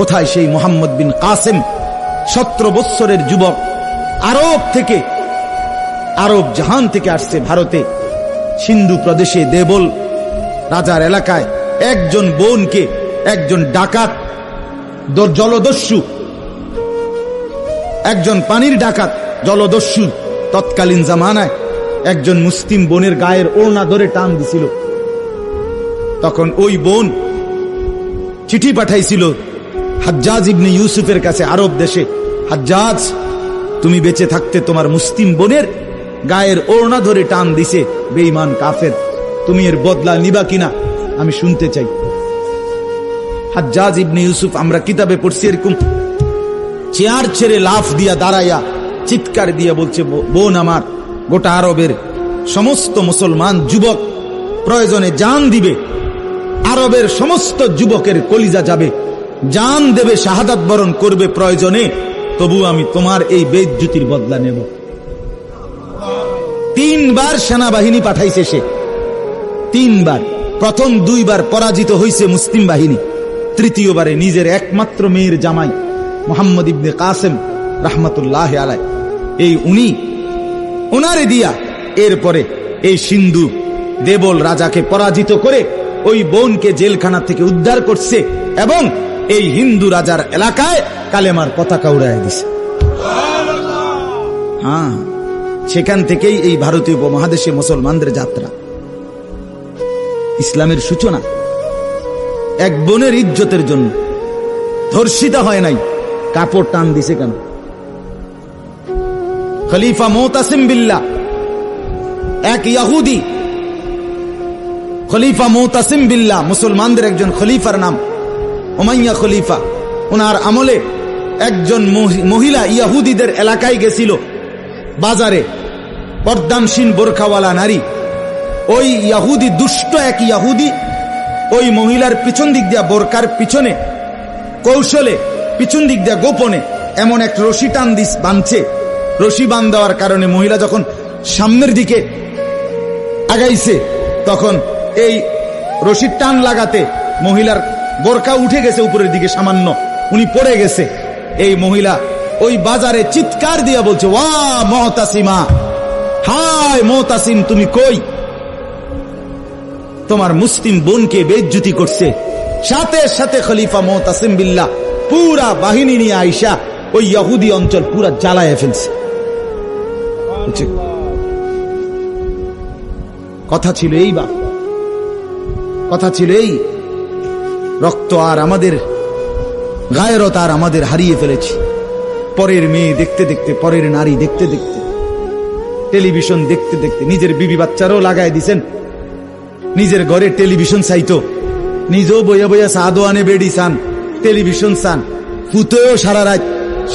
কোথায় সেই মোহাম্মদ বিন কাসেম? সতেরো বৎসরের যুবক আরব থেকে, আরব জাহান থেকে আসছে ভারতে, সিন্ধু প্রদেশে দেবল রাজার এলাকায় একজন বোনকে, একজন ডাকাত জলদস্যু, একজন পানির ডাকাত, জলদস্যু, তৎকালীন জামানায় একজন মুসলিম বোনের গায়ের ওড়না ধরে টান দিছিল। তখন ওই বোন চিঠি পাঠাইছিল হাজ্জাজ ইবনে ইউসুফের কাছে আরব দেশে, হাজ্জাজ, তুমি বেঁচে থাকতে তোমার মুসলিম বোনের গায়ের ওড়না ধরে টান দিছে, বেঈমান কাফের। তুমি এর বদলা নিবা কিনা, আমি শুনতে চাই। হাজ্জাজ ইবনে ইউসুফ, আমরা কিতাবে পড়ছি এরকম চেয়ার ছেড়ে লাফ দিয়া দাঁড়াইয়া চিৎকার দিয়া বলছে বোন আমার, গোটা আরবের সমস্ত মুসলমান যুবক প্রয়োজনে জান দিবে, আরবের সমস্ত যুবকের কলিজা যাবে। জান দেবে, শাহাদাত বরণ করবে প্রয়োজনে, তবু আমি তোমার এই বেজ্জুতির বদলা নেব। তিনবার সেনাবাহিনী পাঠাইছে সে। তিনবার। প্রথম দুইবার পরাজিত হয়েছে মুসলিম বাহিনী। তৃতীয়বারে নিজের একমাত্র মেয়ের জামাই মোহাম্মদ ইবনে কাসেম রাহমাতুল্লাহ আলাই এই উনি ওনারে দিয়া এরপরে এই সিন্ধু দেবল রাজাকে পরাজিত করে ওই বোনকে জেলখানা থেকে উদ্ধার করছে এবং এই হিন্দু রাজার এলাকায় কালেমার পতাকা উড়াই দিছে। হ্যাঁ সেখান থেকেই এই ভারতীয় উপমহাদেশে মুসলমানদের যাত্রা। ইসলামের সূচনা, এক বোনের ইজ্জতের জন্য। ধর্ষিতা হয় নাই, কাপড় টান দিছে কেন? খলিফা মোতাসিম বিল্লা, এক ইয়াহুদি। খলিফা মোতাসিম বিল্লা, মুসলমানদের একজন খলিফার নাম। ওমাইয়া খলিফা ওনার আমলে একজন মহি- মহিলা ইয়াহুদিদের এলাকায় গেছিল। বাজারে পর্দানসীন বোরখাওয়ালা নারী। ওই ইয়াহুদি, দুষ্ট এক ইয়াহুদি ওই মহিলার পিছন দিক দিয়া বোরকার পিছনে, কৌশলে পিছন দিক দিয়া গোপনে এমন এক রশি টান দিস বাঁধছে। রশি বান দেওয়ার কারণে মহিলা যখন সামনের দিকে আগাইছে, তখন এই রশির টান লাগাতে মহিলার বোরকা উঠে গেছে উপরের দিকে সামান্য। উনি পড়ে গেছে। এই মহিলা ওই বাজারে চিৎকার দিয়া বলছে, ওয়া মহতাসিমা, হায় মহতাসিম, তুমি কই? তোমার মুসলিম বোনকে বেজ্জুতি করছে। সাথে সাথে খলিফা মোহতাসিম বিল্লাহ পুরা বাহিনী নিয়ে আইসা ওই ইহুদি অঞ্চল পুরা জ্বালায় ফেলছে। কথা ছিল এই বা কথা ছিল এই রক্ত আর আমাদের, গায়েরত আর আমাদের হারিয়ে ফেলেছি। পরের মেয়ে দেখতে দেখতে, পরের নারী দেখতে দেখতে, টেলিভিশন দেখতে দেখতে, নিজের বিবি বাচ্চারও লাগাই দিছেন। নিজের ঘরে টেলিভিশন চাইতো। নিজেও বইয়া বইয়া সাদো আনে বেডি চান, টেলিভিশন চান। ফুতেও সারা রাত,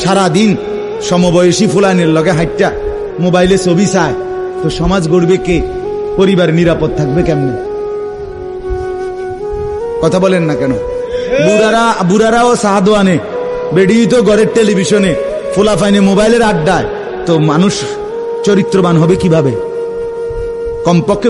সারা দিন সমবয়সী ফুলানের লগে হাইটটা মোবাইলে ছবি চায়। তো সমাজ গড়বে কে? পরিবার নিরাপদ থাকবে কেমনে? কথা বলেন না কেন? বুড়ারা বুড়ারাও সাহাদু আনে বেডি তো ঘরের টেলিভিশনে ফাইনে মোবাইলের আড্ডায়, তো মানুষ চরিত্রবান হবে কীভাবে? কমপক্ষে